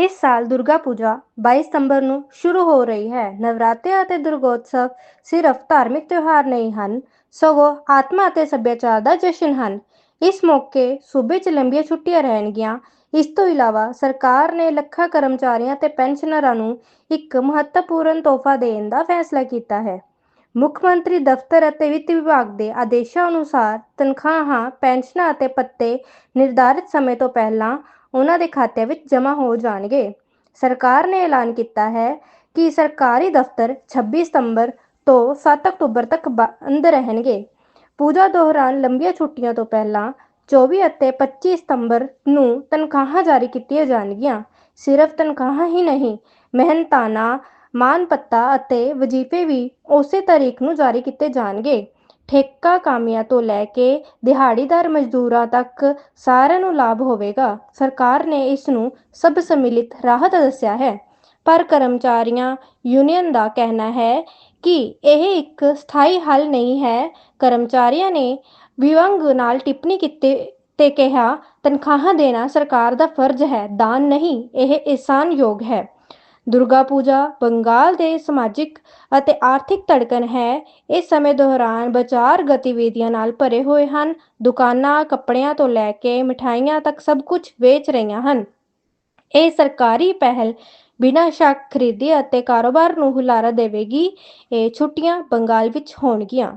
ਇਸ ਸਾਲ ਦੁਰਗਾ ਪੂਜਾ 22 ਸਤੰਬਰ ਨੂੰ ਸ਼ੁਰੂ ਹੋ ਰਹੀ ਹੈ। ਨਵਰਾਤਰੇ ਅਤੇ ਦੁਰਗੋਤਸਵ ਸਿਰਫ ਧਾਰਮਿਕ ਤਿਉਹਾਰ ਨਹੀਂ ਹਨ, ਸਗੋਂ ਆਤਮਾ ਅਤੇ ਸੱਭਿਆਚਾਰ ਦਾ ਜਸ਼ਨ ਹਨ। ਇਸ ਮੌਕੇ ਸੂਬੇ 'ਚ ਲੰਬੀਆਂ ਛੁੱਟੀਆਂ ਰਹਿਣਗੀਆਂ। ਇਸ ਤੋਂ ਇਲਾਵਾ ਸਰਕਾਰ ਨੇ ਲੱਖਾਂ ਕਰਮਚਾਰੀਆਂ ਤੇ ਪੈਨਸ਼ਨਰਾਂ ਨੂੰ ਇੱਕ ਮਹੱਤਵਪੂਰਨ ਤੋਹਫਾ ਦੇਣ ਦਾ ਫੈਸਲਾ ਕੀਤਾ ਹੈ। ਮੁੱਖ ਮੰਤਰੀ ਦਫ਼ਤਰ ਅਤੇ ਵਿੱਤ ਵਿਭਾਗ ਦੇ ਆਦੇਸ਼ਾਂ ਅਨੁਸਾਰ ਤਨਖਾਹਾਂ, ਪੈਨਸ਼ਨਾਂ ਅਤੇ ਪੱਤੇ ਨਿਰਧਾਰਿਤ ਸਮੇਂ ਤੋਂ ਪਹਿਲਾਂ ਉਹਨਾਂ ਦੇ ਖਾਤਿਆਂ ਵਿੱਚ ਜਮ੍ਹਾਂ ਹੋ ਜਾਣਗੇ। ਸਰਕਾਰ ਨੇ ਐਲਾਨ ਕੀਤਾ ਹੈ ਕਿ ਸਰਕਾਰੀ ਦਫ਼ਤਰ 26 ਸਤੰਬਰ ਤੋਂ 7 ਅਕਤੂਬਰ ਤੱਕ ਬੰਦ ਰਹਿਣਗੇ। ਪੂਜਾ ਦੌਰਾਨ ਲੰਬੀਆਂ ਛੁੱਟੀਆਂ ਤੋਂ ਪਹਿਲਾਂ 24 ਅਤੇ 25 ਸਤੰਬਰ ਨੂੰ ਤਨਖਾਹਾਂ ਜਾਰੀ ਕੀਤੀਆਂ ਜਾਣਗੀਆਂ। ਸਿਰਫ ਤਨਖਾਹਾਂ ਹੀ ਨਹੀਂ, ਮਿਹਨਤਾਨਾ ਮਾਨ ਭੱਤਾ ਅਤੇ ਵਜ਼ੀਫੇ ਵੀ ਉਸੇ ਤਾਰੀਖ ਨੂੰ ਜਾਰੀ ਕੀਤੇ ਜਾਣਗੇ। ਠੇਕਾ ਕਾਮਿਆਂ ਤੋਂ ਲੈ ਕੇ ਦਿਹਾੜੀਦਾਰ ਮਜ਼ਦੂਰਾਂ ਤੱਕ ਸਾਰਿਆਂ ਨੂੰ ਲਾਭ ਹੋਵੇਗਾ। ਸਰਕਾਰ ਨੇ ਇਸ ਨੂੰ ਸਭ ਸਮਿਲਿਤ ਰਾਹਤ ਦੱਸਿਆ ਹੈ। ਪਰ ਕਰਮਚਾਰੀਆਂ ਯੂਨੀਅਨ ਦਾ ਕਹਿਣਾ ਹੈ ਕਿ ਇਹ ਇੱਕ ਸਥਾਈ ਹੱਲ ਨਹੀਂ ਹੈ। ਕਰਮਚਾਰੀਆਂ ਨੇ ਵਿਵੰਗ ਨਾਲ ਟਿੱਪਣੀ ਕੀਤੀ ਤੇ ਕਿਹਾ, ਤਨਖਾਹਾਂ ਦੇਣਾ ਸਰਕਾਰ ਦਾ ਫਰਜ਼ ਹੈ, ਦਾਨ ਨਹੀਂ, ਇਹ ਇਨਸਾਨਯੋਗ ਹੈ। ਦੁਰਗਾ ਪੂਜਾ ਬੰਗਾਲ ਦੇ ਸਮਾਜਿਕ ਅਤੇ ਆਰਥਿਕ ਧੜਕਣ ਹੈ। ਇਸ ਸਮੇਂ ਦੌਰਾਨ ਬਾਜ਼ਾਰ ਗਤੀਵਿਧੀਆਂ ਨਾਲ ਭਰੇ ਹੋਏ ਹਨ। ਦੁਕਾਨਾਂ, ਕੱਪੜਿਆਂ ਤੋਂ ਲੈ ਕੇ ਮਿਠਾਈਆਂ ਤੱਕ ਸਭ ਕੁਝ ਵੇਚ ਰਹੀਆਂ ਹਨ। ਇਹ ਸਰਕਾਰੀ ਪਹਿਲ ਬਿਨਾਂ ਸ਼ੱਕ ਖਰੀਦੀ ਅਤੇ ਕਾਰੋਬਾਰ ਨੂੰ ਹੁਲਾਰਾ ਦੇਵੇਗੀ। ਇਹ ਛੁੱਟੀਆਂ ਬੰਗਾਲ ਵਿੱਚ ਹੋਣਗੀਆਂ।